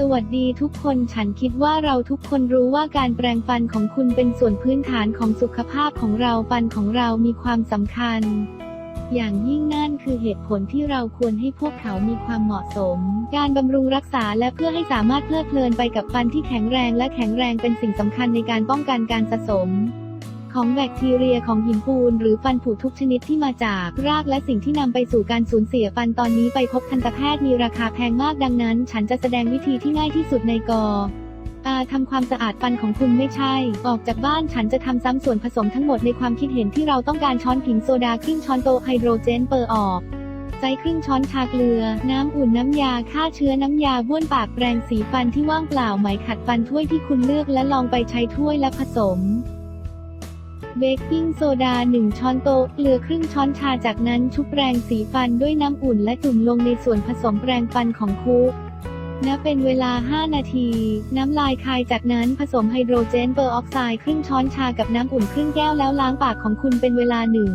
สวัสดีทุกคนฉันคิดว่าเราทุกคนรู้ว่าการแปรงฟันของคุณเป็นส่วนพื้นฐานของสุขภาพของเราฟันของเรามีความสำคัญ อย่างยิ่งนั่นคือเหตุผลที่เราควรให้พวกเขามีความเหมาะสม การบำรุงรักษาและเพื่อให้สามารถเพลิดเพลินไปกับฟันที่แข็งแรงและแข็งแรงเป็นสิ่งสำคัญในการป้องกันการสะสม ของแบคทีเรียของหินปูน หรือฟันผุทุกชนิดที่มาจากรากและสิ่งที่นำไปสู่การสูญเสียฟันตอนนี้ไปพบทันตแพทย์มีราคาแพงมากดังนั้น ฉันจะแสดงวิธีที่ง่ายที่สุดในกออาทำความสะอาดฟันของคุณไม่ใช่ ออกจากบ้านฉันจะทำซ้ำส่วนผสมทั้งหมดในความคิดเห็นที่เราต้องการช้อนผิงโซดาครึ่งช้อนโต๊ะไฮโดรเจนเปอร์ออกใจครึ่งช้อนชาเกลือ น้ำอุ่นน้ำยาฆ่าเชื้อน้ำยาบ้วนปากแปรงสีฟันที่ว่างเปล่าไหมขัดฟันถ้วยที่คุณเลือกและลองไปใช้ถ้วยและผสม เบกกิ้งโซดา 1 ช้อนโต๊ะ เกลือครึ่งช้อนชาจากนั้นชุบแปรงสีฟันด้วยน้ำอุ่นและจุ่มลงในส่วนผสมแปรงฟันของคุกนับเป็นเวลา 5 นาที น้ำลายคายจากนั้นผสมไฮโดรเจนเปอร์ออกไซด์ครึ่งช้อนชากับน้ำอุ่นครึ่งแก้วแล้วล้างปากของคุณเป็นเวลาหนึ่ง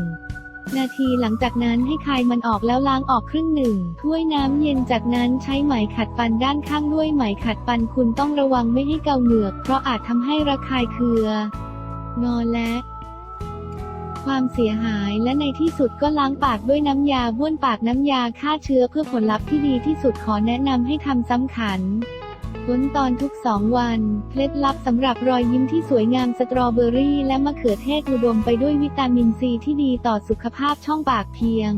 นาทีหลังจากนั้นให้คายมันออกแล้วล้างออกครึ่งหนึ่งถ้วยน้ำเย็นจากนั้นใช้ไหมขัดฟันด้านข้างด้วยไหมขัดฟันคุณต้องระวังไม่ให้เกาเหงือก เพราะอาจทำให้ระคายเคืองอและ ความเสียหายและในที่สุดก็ล้างปากด้วยน้ำยาบ้วนปากน้ำยาฆ่าเชื้อเพื่อผลลัพธ์ที่ดีที่สุดขอแนะนำให้ทำซ้ำขันพ้นตอนทุกสองวัน เคล็ดลับสำหรับรอยยิ้มที่สวยงามสตรอเบอรี่ และมะเขือเทศอุดมไปด้วยวิตามินซีที่ดีต่อสุขภาพช่องปากเพียง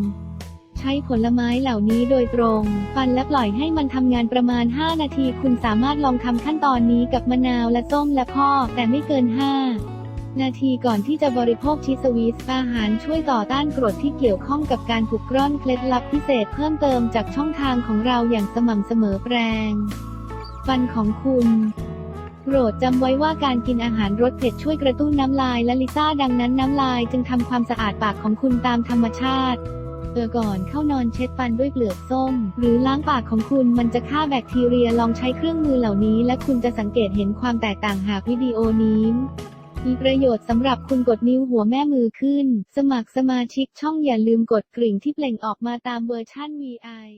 ใช้ผลไม้เหล่านี้โดยตรง ฟันและปล่อยให้มันทำงานประมาณ 5 นาที คุณสามารถลองทำขั้นตอนนี้กับมะนาวและส้มและพ่อแต่ไม่เกิน 5 นาทีก่อนที่จะบริโภคชีสวิสอาหารช่วยต่อต้านกรดที่เกี่ยวข้องกับการผุกร่อนเคล็ดลับพิเศษเพิ่มเติมจากช่องทางของเราอย่างสม่ำเสมอแปรงฟันของคุณโปรดจำไว้ว่าการกินอาหารรสเผ็ดช่วยกระตุ้นน้ำลายและลิซ่าดังนั้นน้ำลายจึงทำความสะอาดปากของคุณตามธรรมชาติเออก่อนเข้านอนเช็ดฟันด้วยเปลือกส้ม หรือล้างปากของคุณมันจะฆ่าแบคทีเรียลองใช้เครื่องมือเหล่านี้ และคุณจะสังเกตเห็นความแตกต่างหากวิดีโอนี้ มีประโยชน์สำหรับคุณกดนิ้วหัวแม่มือขึ้น สมัครสมาชิกช่องอย่าลืมกดกริ่งที่เปล่งออกมาตามเวอร์ชั่น VI